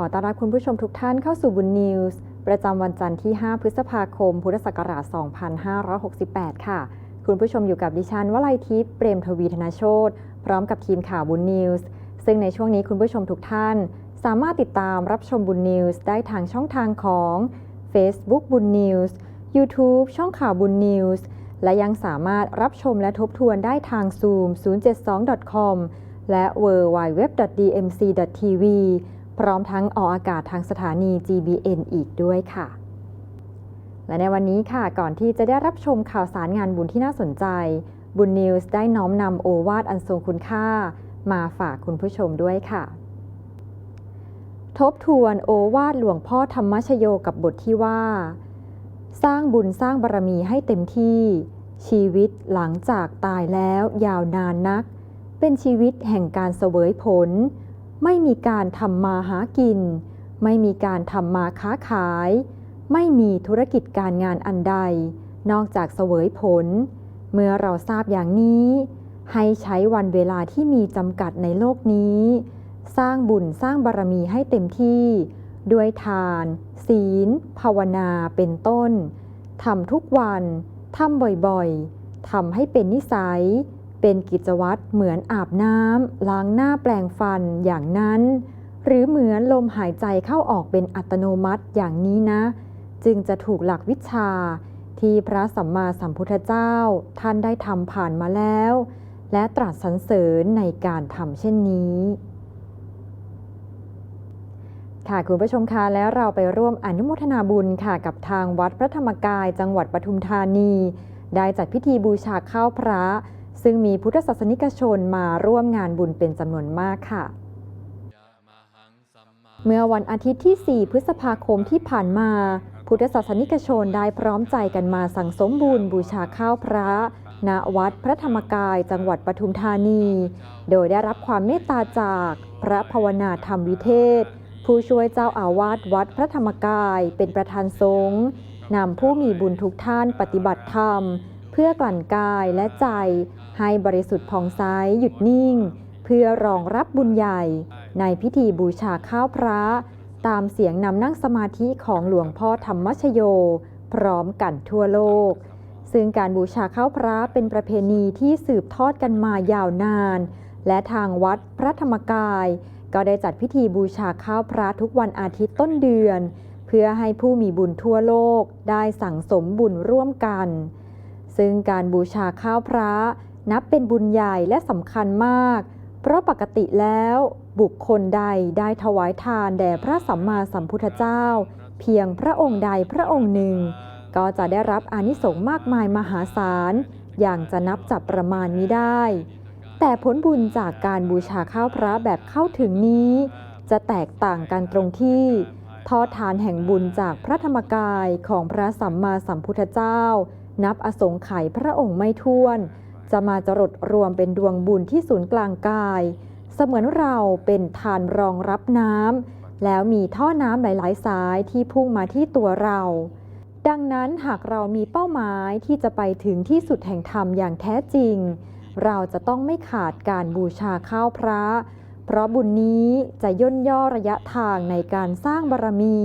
ขอต้อนรับคุณผู้ชมทุกท่านเข้าสู่บุญนิวส์ประจำวันจันทร์ที่ 5 พฤษภาคม พุทธศักราช 2568 ค่ะ คุณผู้ชมอยู่กับดิฉันวลัยทิพย์เปรมทวีธนาโชตพร้อมกับทีมข่าวบุญนิวส์ซึ่งในช่วงนี้คุณผู้ชมทุกท่าน สามารถติดตามรับชมบุญนิวส์ได้ทางช่องทางของ Facebook บุญนิวส์ YouTube ช่องข่าวบุญนิวส์และยังสามารถรับชมและทบทวนได้ทาง Zoom 072.com และ w w w d m c t v พร้อมทั้งออกอากาศทางสถานี GBN อีกด้วยค่ะ และในวันนี้ค่ะก่อนที่จะได้รับชมข่าวสารงานบุญที่น่าสนใจ บุญนิวส์ได้น้อมนำโอวาทอันทรงคุณค่า มาฝากคุณผู้ชมด้วยค่ะ ทบทวนโอวาทหลวงพ่อธรรมชโยกับบทที่ว่า สร้างบุญสร้างบารมีให้เต็มที่ ชีวิตหลังจากตายแล้วยาวนานนัก เป็นชีวิตแห่งการเสวยผล ไม่มีการทำมาหากิน ไม่มีการทำมาค้าขาย ไม่มีธุรกิจการงานอันใด นอกจากเสวยผล เมื่อเราทราบอย่างนี้ ให้ใช้วันเวลาที่มีจำกัดในโลกนี้ สร้างบุญสร้างบารมีให้เต็มที่ ด้วยทาน ศีล ภาวนาเป็นต้นทำทุกวันทำบ่อยๆทำให้เป็นนิสัย เป็นกิจวัตรเหมือนอาบน้ำล้างหน้าแปลงฟันอย่างนั้น หรือเหมือนลมหายใจเข้าออกเป็นอัตโนมัติอย่างนี้นะ จึงจะถูกหลักวิชาที่พระสัมมาสัมพุทธเจ้าท่านได้ทำผ่านมาแล้ว และตรัสสรรเสริญในการทำเช่นนี้ ค่ะคุณผู้ชมคะแล้วเราไปร่วมอนุโมทนาบุญค่ะกับทางวัดพระธรรมกายจังหวัดปทุมธานี ได้จัดพิธีบูชาข้าวพระ ซึ่งมีพุทธศาสนิกชนมาร่วมงานบุญเป็นจำนวนมากค่ะ เมื่อวันอาทิตย์ที่ 4 พฤษภาคมที่ผ่านมา พุทธศาสนิกชนได้พร้อมใจกันมาสั่งสมบุญบูชาข้าวพระณวัดพระธรรมกายจังหวัดปทุมธานี โดยได้รับความเมตตาจากพระภาวนาธรรมวิเทศ ผู้ช่วยเจ้าอาวาสวัดพระธรรมกายเป็นประธานสงฆ์นำผู้มีบุญทุกท่านปฏิบัติธรรม เพื่อกลั่นกายและใจ ให้บริสุทธิ์ผ่องใสหยุดนิ่ง เพื่อรองรับบุญใหญ่ ในพิธีบูชาข้าวพระ ตามเสียงนำนั่งสมาธิของหลวงพ่อธรรมชโย พร้อมกันทั่วโลก ซึ่งการบูชาข้าวพระเป็นประเพณีที่สืบทอดกันมายาวนาน และทางวัดพระธรรมกาย ก็ได้จัดพิธีบูชาข้าวพระทุกวันอาทิตย์ต้นเดือน เพื่อให้ผู้มีบุญทั่วโลกได้สั่งสมบุญร่วมกัน ซึ่งการบูชาข้าวพระ นับเป็นบุญใหญ่และสำคัญมาก เพราะปกติแล้วบุคคลใดได้ถวายทานแด่พระสัมมาสัมพุทธเจ้า เพียงพระองค์ใดพระองค์หนึ่ง ก็จะได้รับอานิสงส์มากมายมหาศาล อย่างจะนับจับประมาณมิได้ แต่ผลบุญจากการบูชาข้าวพระแบบเข้าถึงนี้ จะแตกต่างกันตรงที่ทอดทานแห่งบุญจากพระธรรมกายของพระสัมมาสัมพุทธเจ้า นับอสงไขยพระองค์ไม่ท้วน จะมาจรดรวมเป็นดวงบุญที่ศูนย์กลางกาย เสมือนเราเป็นทานรองรับน้ำแล้วมีท่อน้ำหลายๆ สายที่พุ่งมาที่ตัวเรา ดังนั้นหากเรามีเป้าหมายที่จะไปถึงที่สุดแห่งธรรมอย่างแท้จริง เราจะต้องไม่ขาดการบูชาข้าวพระ เพราะบุญนี้จะย่นย่อระยะทางในการสร้างบารมี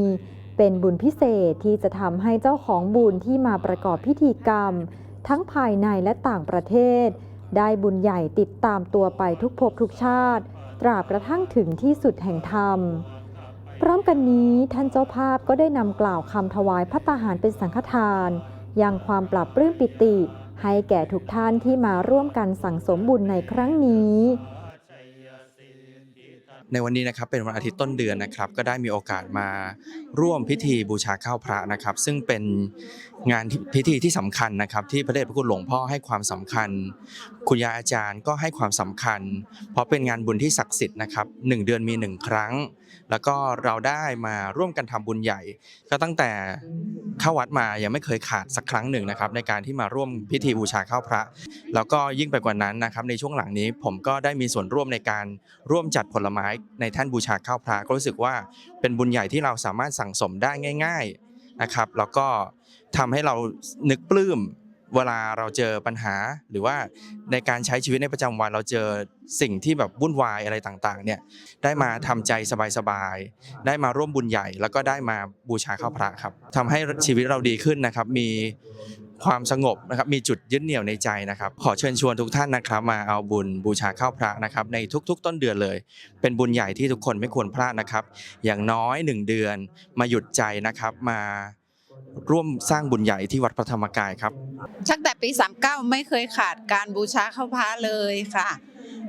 เป็นบุญพิเศษที่จะทำให้เจ้าของบุญที่มาประกอบพิธีกรรม ทั้งภายในและต่างประเทศ ได้บุญใหญ่ติดตามตัวไปทุกภพทุกชาติ ตราบกระทั่งถึงที่สุดแห่งธรรม พร้อมกันนี้ท่านเจ้าภาพก็ได้นำกล่าวคำถวายพระตาหารเป็นสังฆทาน ยังความปรับปลื้มปิติ ให้แก่ทุกท่านที่มาร่วมกันสั่งสมบุญในครั้งนี้ ในวันนี้นะครับเป็นวันอาทิตย์ต้นเดือนนะครับ ก็ได้มีโอกาสมาร่วมพิธีบูชาข้าวพระนะครับ ซึ่งเป็นงานที่พิธีที่สำคัญนะครับ ที่พระเดชพระคุณหลวงพ่อให้ความสำคัญ คุณยายอาจารย์ก็ให้ความสำคัญ เพราะเป็นงานบุญที่ศักดิ์สิทธิ์นะครับหนึ่งเดือนมีหนึ่งครั้ง แล้วก็เราได้มาร่วมกันทำบุญใหญ่ ก็ตั้งแต่ เข้าวัดมายังไม่เคยขาดสักครั้งหนึ่งนะครับในการที่มาร่วมพิธีบูชาข้าวพระ แล้วก็ยิ่งไปกว่านั้นนะครับในช่วงหลังนี้ผมก็ได้มีส่วนร่วมในการร่วมจัดผลไม้ในท่านบูชาข้าวพระก็รู้สึกว่าเป็นบุญใหญ่ที่เราสามารถสั่งสมได้ง่าย ๆนะครับ แล้วก็ทำให้เรานึกปลื้ม เวลาเราเจอปัญหาหรือว่าในการใช้ชีวิตในประจำวันเราเจอสิ่งที่แบบวุ่นวายอะไรต่างๆเนี่ยได้มาทำใจสบายๆได้มาร่วมบุญใหญ่ แล้วก็ได้มาบูชาข้าวพระครับทำให้ชีวิตเราดีขึ้นนะครับ มีความสงบนะครับมีจุดยึดเหนี่ยวในใจนะครับ ขอเชิญชวนทุกท่านนะครับมาเอาบุญบูชาข้าวพระนะครับ ในทุก ๆ ต้นเดือนเลย เป็นบุญใหญ่ที่ทุกคนไม่ควรพลาดนะครับ อย่างน้อย 1 เดือนมาหยุดใจนะครับมา ร่วมสร้างบุญใหญ่ที่วัดพระธรรมกายครับตั้งแต่ปี 39 ไม่เคยขาดการบูชาข้าวพระเลยค่ะ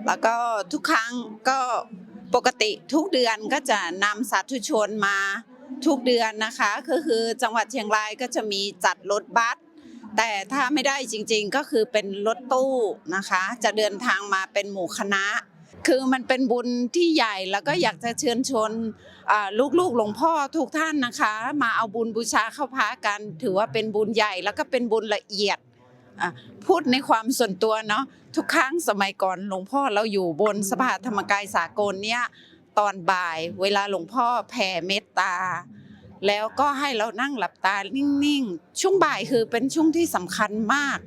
แล้วก็ทุกครั้งก็ปกติทุกเดือนก็จะนำสาธุชนมาทุกเดือนนะคะก็คือจังหวัดเชียงรายก็จะมีจัดรถบัสแต่ถ้าไม่ได้จริงๆก็คือเป็นรถตู้นะคะ จะเดินทางมาเป็นหมู่คณะ คือมันเป็นบุญที่ใหญ่แล้วก็อยากจะเชิญชวนลูกๆหลวงพ่อทุกท่านนะคะ มาเอาบุญบูชาเข้าพระกัน ถือว่าเป็นบุญใหญ่แล้วก็เป็นบุญละเอียดพูดในความส่วนตัวเนาะทุกครั้งสมัยก่อนหลวงพ่อเราอยู่บนสภาธรรมกายสากลเนี่ยตอนบ่ายเวลาหลวงพ่อแผ่เมตตา แล้วก็ให้เรานั่งหลับตานิ่งๆ ช่วงบ่ายคือเป็นช่วงที่สำคัญมาก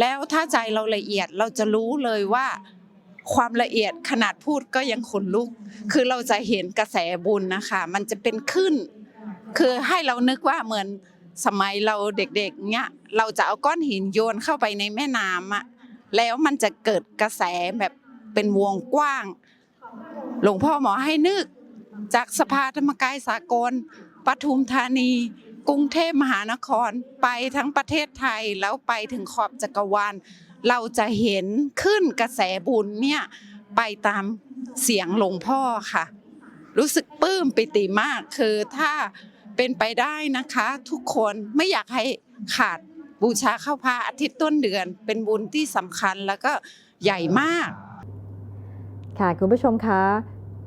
แล้วถ้าใจเราละเอียดเราจะรู้เลยว่า ความละเอียดขนาดพูดก็ยังขนลุก คือเราจะเห็นกระแสบุญนะคะ มันจะเป็นขึ้น คือให้เรานึกว่าเหมือนสมัยเราเด็กๆเนี้ยเราจะเอาก้อนหินโยนเข้าไปในแม่น้ำอะแล้วมันจะเกิดกระแสแบบเป็นวงกว้าง หลวงพ่อหมอให้นึกจากสภาธรรมกายสากลปทุมธานี กรุงเทพมหานครไปทั้งประเทศไทยแล้วไปถึงขอบจักรวาล เราจะเห็นขึ้นกระแสบุญเนี่ยไปตามเสียงหลวงพ่อค่ะ รู้สึกปลื้มปิติมากคือถ้าเป็นไปได้นะคะ ทุกคนไม่อยากให้ขาดบูชาเข้าพระอาทิตย์ต้นเดือน เป็นบุญที่สำคัญแล้วก็ใหญ่มาก ค่ะคุณผู้ชมคะ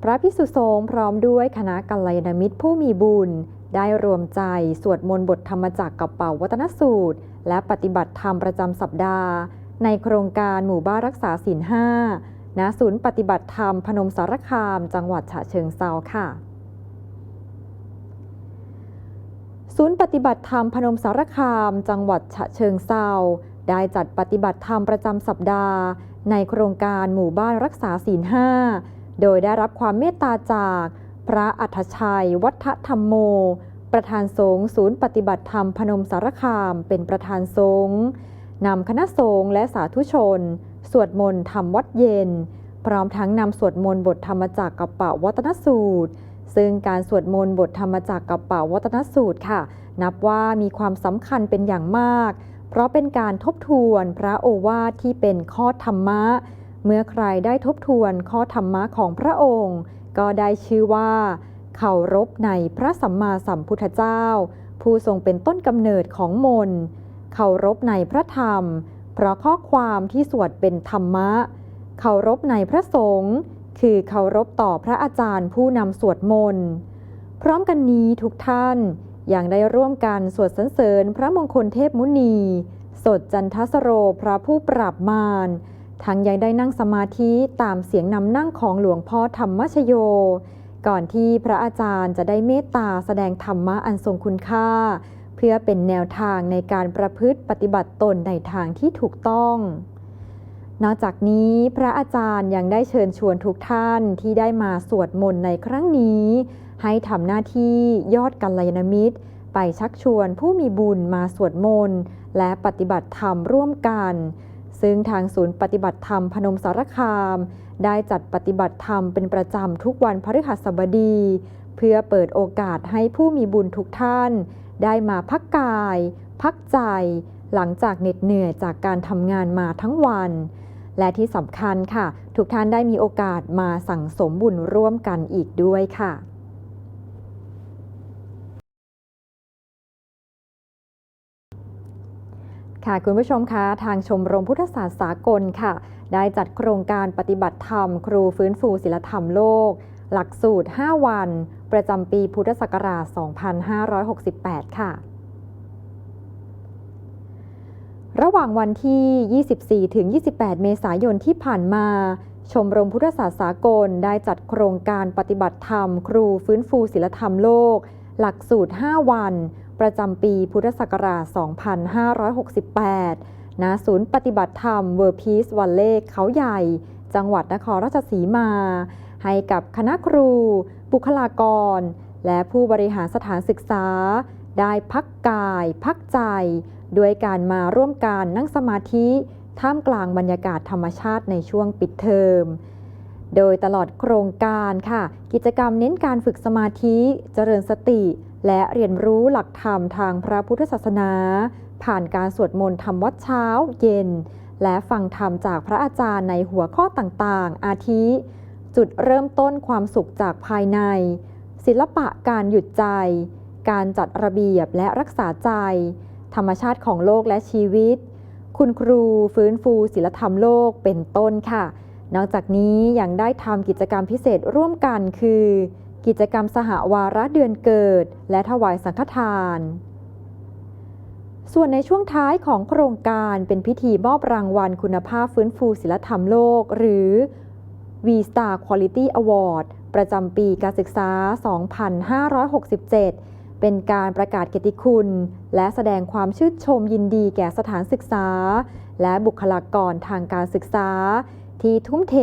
พระพิสุสงฆ์พร้อมด้วยคณะกัลยาณมิตรผู้มีบุญ ได้รวมใจสวดมนต์บทธรรมจักรกับเป่าวัฒนสูตร และปฏิบัติธรรมประจำสัปดาห์ ในโครงการหมู่บ้านรักษาศีลห้าณศูนย์ปฏิบัติธรรมพนมสารคาม จังหวัดฉะเชิงเซาค่ะ ศูนย์ปฏิบัติธรรมพนมสารคาม จังหวัดฉะเชิงเซาได้จัดปฏิบัติธรรมประจำสัปดาห์ ในโครงการหมู่บ้านรักษาศีลห้าโดยได้รับความเมตตาจากพระอัฏฐชัย วัฒธรรมโม ประธานสงฆ์ศูนย์ปฏิบัติธรรมพนมสารคาม เป็นประธานสงฆ์ นำคณะสงฆ์และสาธุชน สวดมนต์ทำวัดเย็น พร้อมทั้งนำสวดมนต์บทธรรมจักรกับเป่าวัตนสูตร ซึ่งการสวดมนต์บทธรรมจักรกับเป่าวัตนสูตรค่ะ นับว่ามีความสำคัญเป็นอย่างมาก เพราะเป็นการทบทวนพระโอวาทที่เป็นข้อธรรมะ เมื่อใครได้ทบทวนข้อธรรมะของพระองค์ ก็ได้ชื่อว่าเคารพในพระสัมมาสัมพุทธเจ้า ผู้ทรงเป็นต้นกำเนิดของมนต์ เคารพในพระธรรม เพราะข้อความที่สวดเป็นธรรมะ เคารพในพระสงฆ์คือเคารพต่อพระอาจารย์ผู้นำสวดมนต์ พร้อมกันนี้ทุกท่านยังได้ร่วมกันสวดสรรเสริญพระมงคลเทพมุนี สดจันทสโรพระผู้ปราบมารทั้งยังได้นั่งสมาธิตามเสียงนำนั่งของหลวงพ่อธรรมชโย ก่อนที่พระอาจารย์จะได้เมตตาแสดงธรรมะอันทรงคุณค่า พื่อเป็นแนวทางในการประพฤติปฏิบัติตนในทางที่ถูกต้อง นอกจากนี้พระอาจารย์ยังได้เชิญชวนทุกท่านที่ได้มาสวดมนต์ในครั้งนี้ ให้ทำหน้าที่ยอดกัลยาณมิตร ไปชักชวนผู้มีบุญมาสวดมนต์และปฏิบัติธรรมร่วมกัน ซึ่งทางศูนย์ปฏิบัติธรรมพนมสารคาม ได้จัดปฏิบัติธรรมเป็นประจำทุกวันพฤหัสบดี เพื่อเปิดโอกาสให้ผู้มีบุญทุกท่าน ได้มาพักกาย พักใจ หลังจากเหน็ดเหนื่อยจากการทำงานมาทั้งวัน และที่สำคัญค่ะ ทุกท่านได้มีโอกาสมาสั่งสมบุญร่วมกันอีกด้วยค่ะค่ะคุณผู้ชมคะทางชมรมพุทธศาสตร์สากลค่ะ ได้จัดโครงการปฏิบัติธรรม ครูฟื้นฟูศิลธรรมโลก หลักสูตร 5 วัน ประจำปีพุทธศักราช 2568 ค่ะ ระหว่างวันที่ 24 ถึง 28 เมษายนที่ผ่านมา ชมรมพุทธศาสตร์สากลได้จัดโครงการปฏิบัติธรรม ครูฟื้นฟูศิลธรรมโลก หลักสูตร 5 วัน ประจำปีพุทธศักราช 2568ณศูนย์ปฏิบัติธรรมเวอร์พีซวัลเล่เขาใหญ่ จังหวัดนครราชสีมา ให้กับคณะครู บุคลากร และผู้บริหารสถานศึกษา ได้พักกาย พักใจ ด้วยการมาร่วมการนั่งสมาธิ ท่ามกลางบรรยากาศธรรมชาติในช่วงปิดเทอมโดยตลอดโครงการค่ะ กิจกรรมเน้นการฝึกสมาธิ เจริญสติ และเรียนรู้หลักธรรมทางพระพุทธศาสนา ผ่านการสวดมนต์ทำวัดเช้าเย็น และฟังธรรมจากพระอาจารย์ในหัวข้อต่างๆ อาทิ จุดเริ่มต้นความสุขจากภายใน ศิลปะการหยุดใจ การจัดระเบียบและรักษาใจ ธรรมชาติของโลกและชีวิต คุณครูฟื้นฟูศิลธรรมโลกเป็นต้นค่ะ นอกจากนี้ยังได้ทำกิจกรรมพิเศษร่วมกันคือ กิจกรรมสหวาระเดือนเกิด และถวายสังฆทาน ส่วนในช่วงท้ายของโครงการเป็นพิธีมอบรางวัลคุณภาพฟื้นฟูศิลธรรมโลก หรือ V Star Quality Award ประจำปีการศึกษา 2567 เป็นการประกาศเกียรติคุณ และแสดงความชื่นชมยินดีแก่สถานศึกษา และบุคลากรทางการศึกษา ที่ทุ่มเท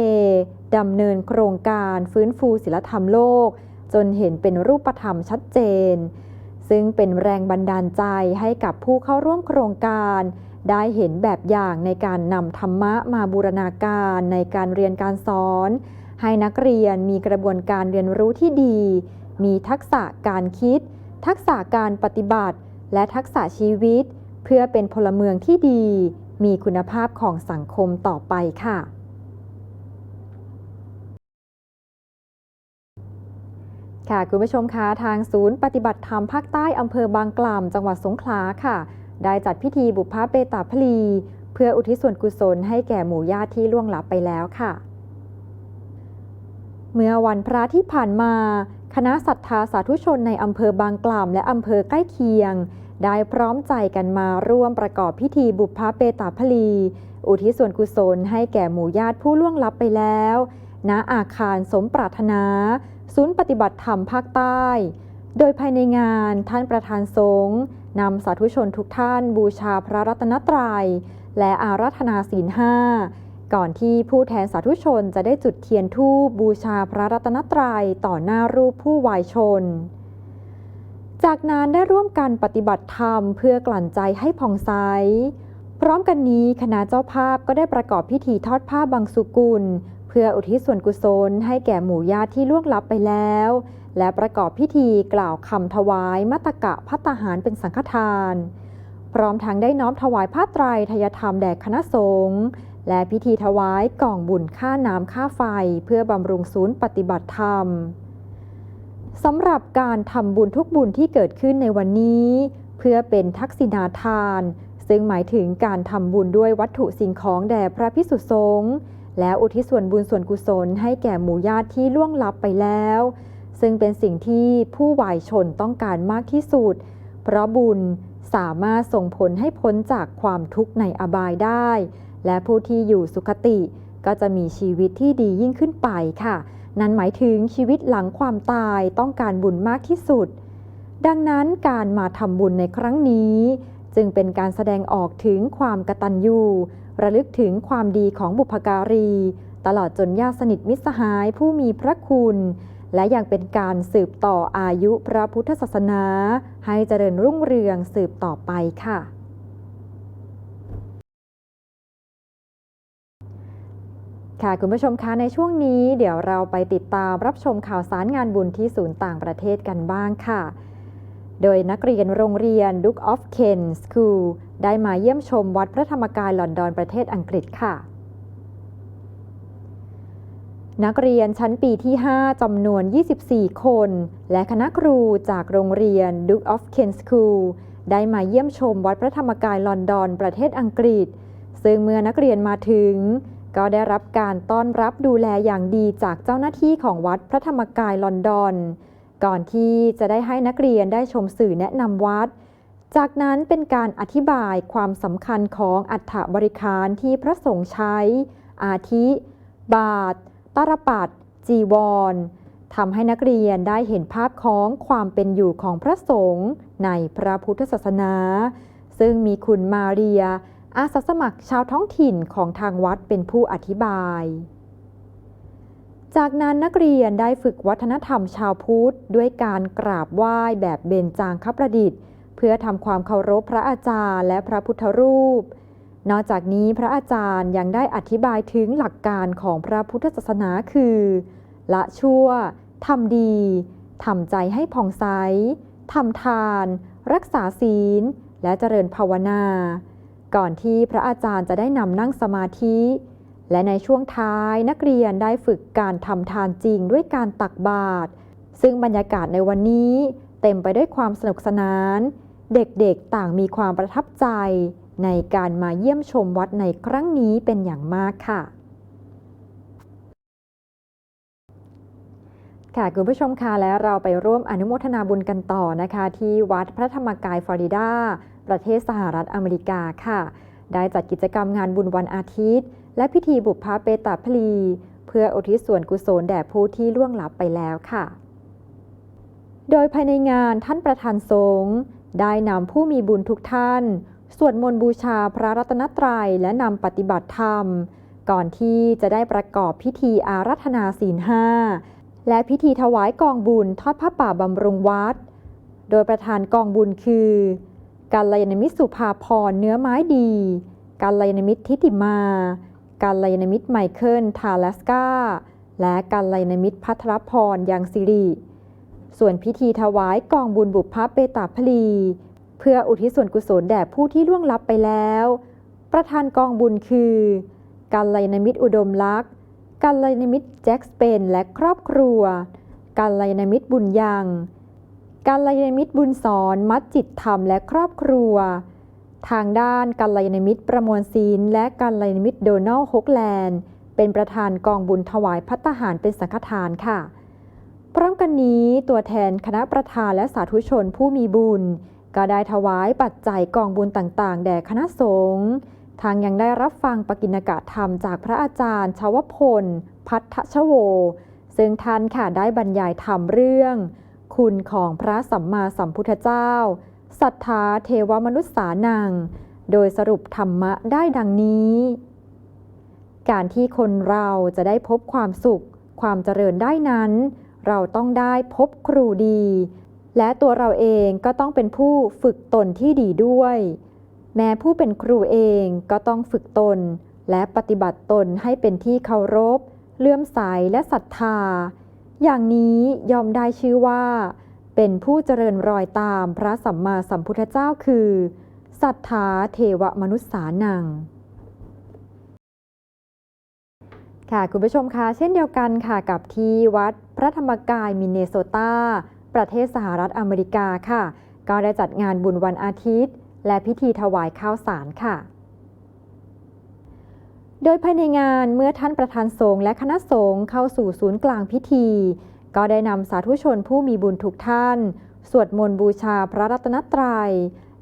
ดำเนินโครงการฟื้นฟูศิลธรรมโลก จนเห็นเป็นรูปธรรมชัดเจน ซึ่งเป็นแรงบันดาลใจให้กับผู้เข้าร่วมโครงการได้เห็นแบบอย่างในการนำธรรมะมาบูรณาการในการเรียนการสอน ให้นักเรียนมีกระบวนการเรียนรู้ที่ดี มีทักษะการคิด ทักษะการปฏิบัติ และทักษะชีวิต เพื่อเป็นพลเมืองที่ดี มีคุณภาพของสังคมต่อไปค่ะ ค่ะคุณผู้ชมคะทางศูนย์ปฏิบัติธรรมภาคใต้อำเภอบางกล่ำจังหวัดสงขลาค่ะ ได้จัดพิธีบุพเพเปตาพลี เพื่ออุทิศส่วนกุศลให้แก่หมู่ญาติที่ล่วงลับไปแล้วค่ะ เมื่อวันพระที่ผ่านมา คณะศรัทธาสาธุชนในอำเภอบางกล่ำและอำเภอใกล้เคียง ได้พร้อมใจกันมาร่วมประกอบพิธีบุพเพเปตาพลี อุทิศส่วนกุศลให้แก่หมู่ญาติผู้ล่วงลับไปแล้ว ณอาคารสมปรารถนา ศูนย์ปฏิบัติธรรมภาคใต้ โดยภายในงานท่านประธานสงฆ์ นำสาธุชนทุกท่านบูชาพระรัตนตรัย และอาราธนาศีลห้าก่อนที่ผู้แทนสาธุชนจะได้จุดเทียนธูปบูชาพระรัตนตรัยต่อหน้ารูปผู้วายชน จากนั้นได้ร่วมกันปฏิบัติธรรมเพื่อกลั่นใจให้ผ่องใส พร้อมกันนี้คณะเจ้าภาพก็ได้ประกอบพิธีทอดผ้าบางสุกุล เพื่ออุทิศส่วนกุศลให้แก่หมู่ญาติที่ล่วงลับไปแล้ว และประกอบพิธีกล่าวคำถวายมัตตกะพัตตาหารเป็นสังฆทาน พร้อมทั้งได้น้อมถวายผ้าไตรทยธรรมแด่คณะสงฆ์และพิธีถวายกล่องบุญค่าน้ำค่าไฟ เพื่อบำรุงศูนย์ปฏิบัติธรรมสำหรับการทำบุญทุกบุญที่เกิดขึ้นในวันนี้ เพื่อเป็นทักษิณาทาน ซึ่งหมายถึงการทำบุญด้วยวัตถุสิ่งของแด่พระพิสุสงฆ์และอุทิศส่วนบุญส่วนกุศลให้แก่หมู่ญาติที่ล่วงลับไปแล้ว ซึ่งเป็นสิ่งที่ผู้วายชนต้องการมากที่สุด เพราะบุญสามารถส่งผลให้พ้นจากความทุกข์ในอบายได้ และผู้ที่อยู่สุคติ ก็จะมีชีวิตที่ดียิ่งขึ้นไปค่ะ นั่นหมายถึงชีวิตหลังความตายต้องการบุญมากที่สุด ดังนั้นการมาทำบุญในครั้งนี้ จึงเป็นการแสดงออกถึงความกตัญญูระลึกถึงความดีของบุพการี ตลอดจนญาติสนิทมิตรสหายผู้มีพระคุณ และยังเป็นการสืบต่ออายุพระพุทธศาสนา ให้เจริญรุ่งเรืองสืบต่อไปค่ะ ค่ะคุณผู้ชมคะในช่วงนี้เดี๋ยวเราไปติดตามรับชมข่าวสารงานบุญที่ศูนย์ต่างประเทศกันบ้างค่ะ โดยนักเรียนโรงเรียน Duke of Kent School ได้มาเยี่ยมชมวัดพระธรรมกายลอนดอนประเทศอังกฤษค่ะ นักเรียนชั้นปีที่ 5 จำนวน 24 คน และคณะครูจากโรงเรียน Duke of Kent School ได้มาเยี่ยมชมวัดพระธรรมกายลอนดอน ประเทศอังกฤษ ซึ่งเมื่อนักเรียนมาถึง ก็ได้รับการต้อนรับดูแลอย่างดีจากเจ้าหน้าที่ของวัดพระธรรมกายลอนดอน ก่อนที่จะได้ให้นักเรียนได้ชมสื่อแนะนำวัด จากนั้นเป็นการอธิบายความสำคัญของอัฐบริคารที่พระสงฆ์ใช้ อาทิ บาท ตรปัดจีวรทำให้นักเรียนได้เห็นภาพของความเป็นอยู่ของพระสงฆ์ในพระพุทธศาสนา ซึ่งมีคุณมาเรีย อาสาสมัครชาวท้องถิ่นของทางวัดเป็นผู้อธิบาย จากนั้นนักเรียนได้ฝึกวัฒนธรรมชาวพุทธด้วยการกราบไหว้แบบเบญจางคประดิษฐ์ เพื่อทำความเคารพพระอาจารย์และพระพุทธรูป นอกจากนี้พระอาจารย์ยังได้อธิบายถึงหลักการของพระพุทธศาสนาคือ ละชั่วทำดีทำใจให้ผ่องใสทำทาน รักษาศีล และเจริญภาวนา ก่อนที่พระอาจารย์จะได้นำนั่งสมาธิ และในช่วงท้ายนักเรียนได้ฝึกการทำทานจริงด้วยการตักบาตรซึ่งบรรยากาศในวันนี้เต็มไปด้วยความสนุกสนาน เด็กๆต่างมีความประทับใจ ในการมาเยี่ยมชมวัดในครั้งนี้เป็นอย่างมากค่ะ ค่ะคุณผู้ชมคะและเราไปร่วมอนุโมทนาบุญกันต่อนะคะ ที่วัดพระธรรมกายฟลอริดา ประเทศสหรัฐอเมริกาค่ะ ได้จัดกิจกรรมงานบุญวันอาทิตย์ และพิธีบุพภาเปตาพลี เพื่ออุทิศส่วนกุศลแด่ผู้ที่ล่วงลับไปแล้วค่ะ โดยภายในงานท่านประธานสงฆ์ได้นำผู้มีบุญทุกท่าน สวดมนต์บูชาพระรัตนตรัยและนำปฏิบัติธรรม ก่อนที่จะได้ประกอบพิธีอารัธนาศีลห้าและพิธีถวายกองบุญทอดผ้าป่าบำรุงวัด โดยประธานกองบุญคือกัลยาณมิตรสุภาพรเนื้อไม้ดีกัลยาณมิตรทิติมากัลยาณมิตรไมเคิลทาลัสกาและกัลยาณมิตรพัทรพรยังสิริ ส่วนพิธีถวายกองบุญบุพภเปตาพลี เพื่ออุทิศส่วนกุศลแด่ผู้ที่ล่วงลับไปแล้ว ประธานกองบุญคือกัลยาณมิตรอุดมลักษ์กัลยาณมิตรแจ็คสเปนและครอบครัวกัลยาณมิตรบุญยังกัลยาณมิตรบุญสอนมัดจิตธรรมและครอบครัว ทางด้านกัลยาณมิตรประมวลศีลและกัลยาณมิตรโดนัลฮกแลนด์ เป็นประธานกองบุญถวายพัตหารเป็นสังฆทานค่ะ พร้อมกันนี้ตัวแทนคณะประธานและสาธุชนผู้มีบุญ ก็ได้ถวายปัจจัยกองบุญต่างๆ แด่คณะสงฆ์ทางยังได้รับฟังปกิณกะธรรมจากพระอาจารย์ชาวพล พัทธชโว ซึ่งท่านค่ะได้บรรยายธรรมเรื่อง คุณของพระสัมมาสัมพุทธเจ้าศรัทธาเทวมนุษย์สานัง โดยสรุปธรรมะได้ดังนี้ การที่คนเราจะได้พบความสุข ความเจริญได้นั้น เราต้องได้พบครูดี และตัวเราเองก็ต้องเป็นผู้ฝึกตนที่ดีด้วย แม้ผู้เป็นครูเองก็ต้องฝึกตน และปฏิบัติตนให้เป็นที่เคารพ เลื่อมใสและศรัทธา อย่างนี้ยอมได้ชื่อว่า เป็นผู้เจริญรอยตามพระสัมมาสัมพุทธเจ้าคือศรัทธาเทวมนุษย์สานังค่ะ คุณผู้ชมคะเช่นเดียวกันค่ะกับที่วัดพระธรรมกายมินเนโซตา ประเทศสหรัฐอเมริกาค่ะ ก็ได้จัดงานบุญวันอาทิตย์ และพิธีถวายข้าวสารค่ะ โดยภายในงานเมื่อท่านประธานสงฆ์และคณะสงฆ์เข้าสู่ศูนย์กลางพิธี ก็ได้นำสาธุชนผู้มีบุญทุกท่าน สวดมนต์บูชาพระรัตนตรัย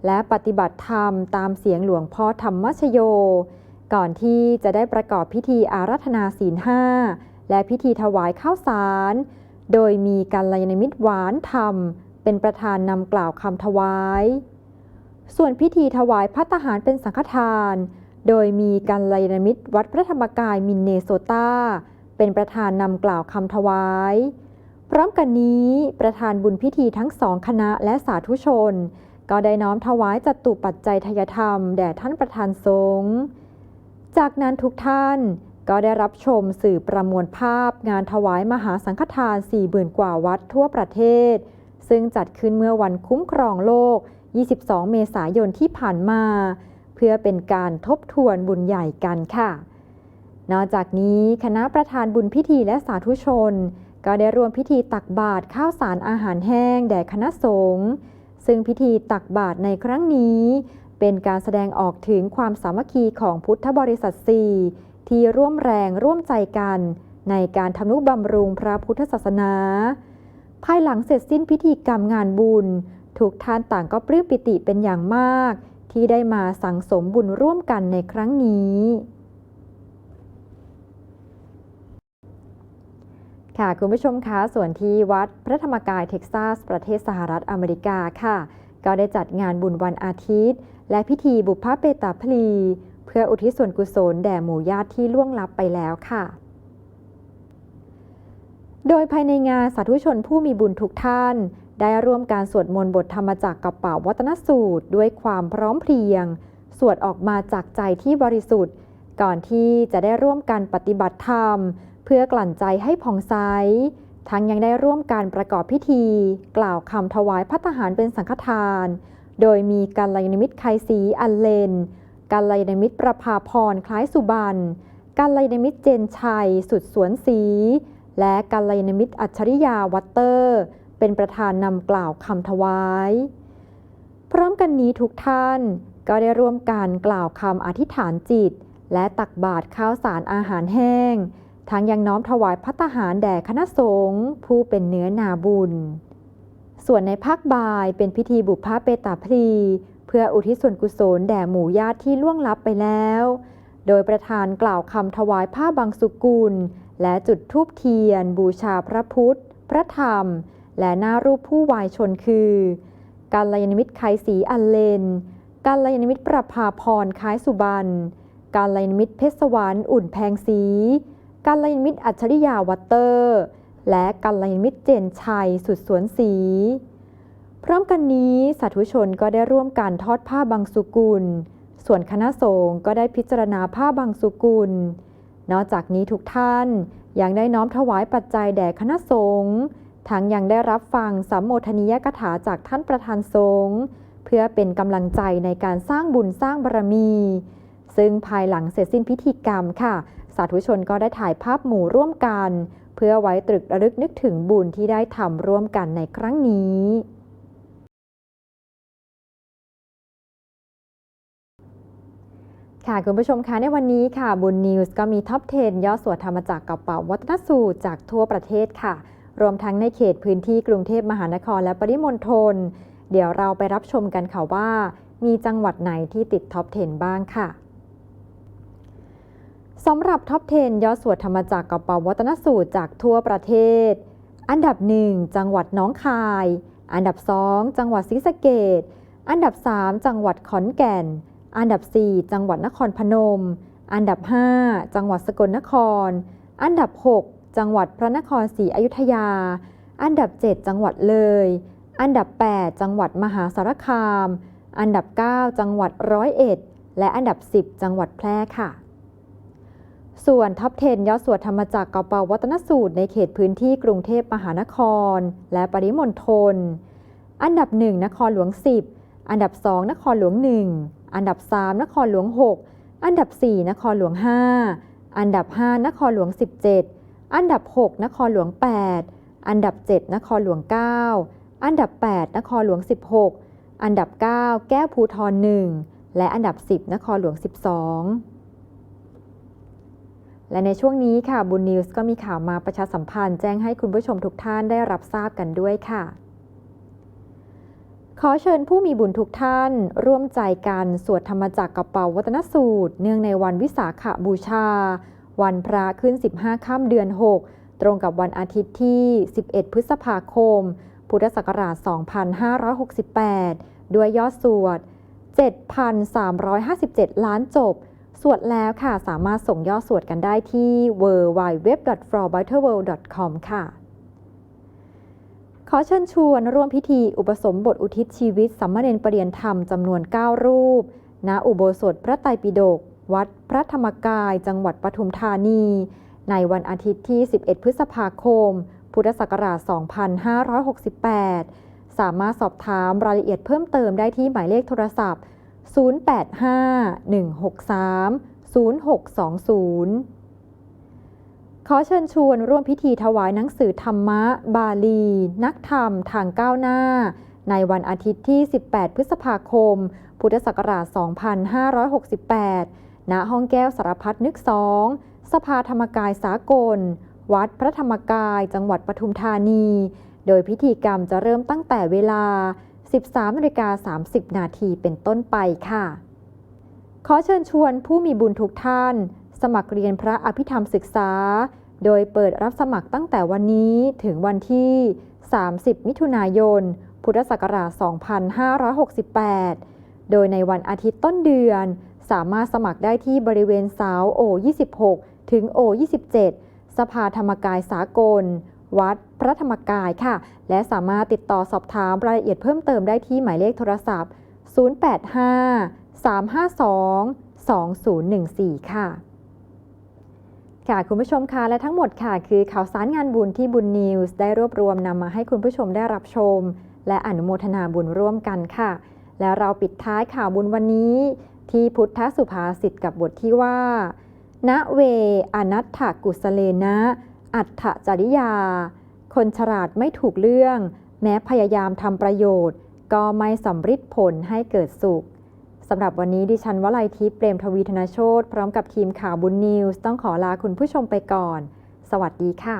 และปฏิบัติธรรมตามเสียงหลวงพ่อธรรมชโย ก่อนที่จะได้ประกอบพิธีอารัธนาศีลห้าและพิธีถวายข้าวสาร โดยมีกัลยาณมิตรหวานธรรม เป็นประธานนำกล่าวคำถวาย ส่วนพิธีถวายพัตหารเป็นสังฆทาน โดยมีกัลยาณมิตรวัดพระธรรมกายมินเนโซตาเป็นประธานนำกล่าวคำถวาย พร้อมกันนี้ประธานบุญพิธีทั้งสองคณะและสาธุชน ก็ได้น้อมถวายจัตุปัจจัยทยธรรมแด่ท่านประธานสงฆ์จากนั้นทุกท่าน ก็ได้รับชมสื่อประมวลภาพงานถวายมหาสังฆทาน4 0,000 กว่าวัดทั่วประเทศ ซึ่งจัดขึ้นเมื่อวันคุ้มครองโลก 22 เมษายนที่ผ่านมา เพื่อเป็นการทบทวนบุญใหญ่กันค่ะ นอกจากนี้คณะประธานบุญพิธีและสาธุชน ก็ได้ร่วมพิธีตักบาตรข้าวสารอาหารแห้ง แด่คณะสงฆ์ซึ่งพิธีตักบาตรในครั้งนี้ เป็นการแสดงออกถึงความสามัคคีของพุทธบริษัทสี่ ที่ร่วมแรงร่วมใจกัน ในการทำนุบำรุงพระพุทธศาสนา ภายหลังเสร็จสิ้นพิธีกรรมงานบุญ ทุกท่านต่างก็ปลื้มปิติเป็นอย่างมาก ที่ได้มาสังสมบุญร่วมกันในครั้งนี้ค่ะ คุณผู้ชมคะส่วนที่วัดพระธรรมกายเท็กซัส ประเทศสหรัฐอเมริกาค่ะ ก็ได้จัดงานบุญวันอาทิตย์ และพิธีบุพเพเปตาพลี เพื่ออุทิศส่วนกุศลแด่หมู่ญาติที่ล่วงลับไปแล้วค่ะ โดยภายในงานสาธุชนผู้มีบุญทุกท่าน ได้ร่วมการสวดมนต์บทธรรมจักรกับเป่าวัตนสูตร ด้วยความพร้อมเพรียง สวดออกมาจากใจที่บริสุทธิ์ ก่อนที่จะได้ร่วมกันปฏิบัติธรรม เพื่อกลั่นใจให้ผ่องใสทั้งยังได้ร่วมการประกอบพิธี กล่าวคำถวายพัตหารเป็นสังฆทาน โดยมีกัลยาณมิตไคสีอันเลน กัลยาณมิตรประภาพรคล้ายสุบันกัลยาณมิตรเจนชัย สุดสวนสี และกัลยาณมิตรอัจฉริยาวัตเตอร์ เป็นประธานนำกล่าวคำถวาย พร้อมกันนี้ทุกท่านก็ได้ร่วมกันกล่าวคำอธิษฐานจิต และตักบาตรข้าวสารอาหารแห้ง ทั้งยังน้อมถวายพัตตาหารแด่คณะสงฆ์ผู้เป็นเนื้อนาบุญ ส่วนในภาคบ่ายเป็นพิธีบุพเพเปตาพลี เพื่ออุทิศส่วนกุศลแด่หมู่ญาติที่ล่วงลับไปแล้ว โดยประธานกล่าวคำถวายผ้าบางสุกุล และจุดธูปเทียน บูชาพระพุทธ พระธรรม และหน้ารูปผู้วายชนคือกัลยาณมิตรไคสีอันเลนกัลยาณมิตรประภาพรคล้ายสุบันกัลยาณมิตรเพชรสวรรค์อุ่นแพงสีกัลยาณมิตรอัจฉริยาวัตเตอร์ และกัลยาณมิตรเจนชัยสุดสวนสี พร้อมกันนี้สาธุชนก็ได้ร่วมการทอดผ้าบางสุกุล ส่วนคณะสงฆ์ก็ได้พิจารณาผ้าบางสุกุล นอกจากนี้ทุกท่านยังได้น้อมถวายปัจจัยแด่คณะสงฆ์ทั้งยังได้รับฟังสัมโมทนียกถาจากท่านประธานสงฆ์เพื่อเป็นกำลังใจในการสร้างบุญสร้างบารมี ซึ่งภายหลังเสร็จสิ้นพิธีกรรมค่ะ สาธุชนก็ได้ถ่ายภาพหมู่ร่วมกัน เพื่อไว้ตรึกระลึกนึกถึงบุญที่ได้ทำร่วมกันในครั้งนี้ ค่ะคุณผู้ชมคะในวันนี้ค่ะบุญนิวส์ก็มีท็อป 10 ย่อสวดธรรมจักรกับเป่าวัฒนสูตรจากทั่วประเทศค่ะ รวมทั้งในเขตพื้นที่กรุงเทพมหานครและปริมณฑลเดี๋ยวเราไปรับชมกันค่ะว่า มีจังหวัดไหนที่ติดท็อป 10 บ้างค่ะสำหรับท็อป 10 ย่อสวดธรรมจักรกับเป่าวัฒนสูตรจากทั่วประเทศ อันดับ 1 จังหวัดน้องคาย อันดับ 2 จังหวัดศรีสะเกดอันดับ 3 จังหวัดขอนแก่น อันดับ 4 จังหวัดนครพนม อันดับ 5 จังหวัดสกลนคร อันดับ 6 จังหวัดพระนครศรีอยุธยา อันดับ 7 จังหวัดเลย อันดับ 8 จังหวัดมหาสารคาม อันดับ 9 จังหวัดร้อยเอ็ด และอันดับ 10 จังหวัดแพร่ค่ะ ส่วนท็อป 10ยอดสวดธรรมจักรกเปาวัตนสูตรในเขตพื้นที่กรุงเทพมหานคร และปริมณฑล อันดับ 1 นครหลวง 10 อันดับ 2 นครหลวง 1 อันดับ 3 นครหลวง 6 อันดับ 4 นครหลวง 5 อันดับ 5 นครหลวง 17 อันดับ 6 นครหลวง 8 อันดับ 7 นครหลวง 9 อันดับ 8 นครหลวง 16 อันดับ 9 แก้วภูทร1และอันดับ 10 นครหลวง 12 และในช่วงนี้ค่ะบุญนิวส์ก็มีข่าวมาประชาสัมพันธ์แจ้งให้คุณผู้ชมทุกท่านได้รับทราบกันด้วยค่ะ ขอเชิญผู้มีบุญทุกท่าน ร่วมใจกันสวดธรรมจักรกระเป๋าวัตนสูตร เนื่องในวันวิสาขบูชา วันพระขึ้น 15ค่ำเดือน 6 ตรงกับวันอาทิตย์ที่ 11 พฤษภาคม พุทธศักราช 2568 ด้วยยอดสวด 7,357 ล้านจบ สวดแล้วค่ะสามารถส่งยอดสวดกันได้ที่ www.flowbitterworld.com ค่ะ ขอเชิญชวนร่วมพิธีอุปสมบทอุทิศชีวิตสัมมาเนรปรริยนธรรมจำนวน 9 รูป ณ อุโบสถพระไตรปิฎก วัดพระธรรมกาย จังหวัดปทุมธานี ในวันอาทิตย์ที่ 11 พฤษภาคม พุทธศักราช 2568 สามารถสอบถามรายละเอียดเพิ่มเติมได้ที่หมายเลขโทรศัพท์ 085-163-0620 ขอเชิญชวนร่วมพิธีถวายหนังสือธรรมะ บาลี นักธรรมทางก้าวหน้า ในวันอาทิตย์ที่ 18 พฤษภาคม พุทธศักราช 2568 ณ ห้องแก้วสารพัดนึกสองสภาธรรมกายสากล วัดพระธรรมกายจังหวัดปทุมธานี โดยพิธีกรรมจะเริ่มตั้งแต่เวลา 13นาฬิกา30 นาทีเป็นต้นไปค่ะ ขอเชิญชวนผู้มีบุญทุกท่าน สมัครเรียนพระอภิธรรมศึกษา โดยเปิดรับสมัครตั้งแต่วันนี้ถึงวันที่ 30 มิถุนายน พุทธศักราช 2568 โดยในวันอาทิตย์ต้นเดือน สามารถสมัครได้ที่บริเวณเสาโอ 26 ถึงโอ 27 สภาธรรมกายสากล วัดพระธรรมกายค่ะ และสามารถติดต่อสอบถามรายละเอียดเพิ่มเติมได้ที่หมายเลขโทรศัพท์ 085 352 2014 ค่ะ ค่ะ คุณผู้ชมคะและทั้งหมดค่ะ คือข่าวสารงานบุญที่บุญนิวส์ได้รวบรวมนำมาให้คุณผู้ชมได้รับชม และอนุโมทนาบุญร่วมกันค่ะ และเราปิดท้ายข่าวบุญวันนี้ ที่พุทธสุภาษิตกับบทที่ว่าณเวอนัตถกุสเลนะ อัตถจริยา คนฉลาดไม่ถูกเรื่อง แม้พยายามทำประโยชน์ ก็ไม่สำฤทธิ์ผลให้เกิดสุข สำหรับวันนี้ดิฉันวลัยทิพย์เปรมทวีธนโชตพร้อมกับทีมข่าวบุญนิวส์ต้องขอลาคุณผู้ชมไปก่อน สวัสดีค่ะ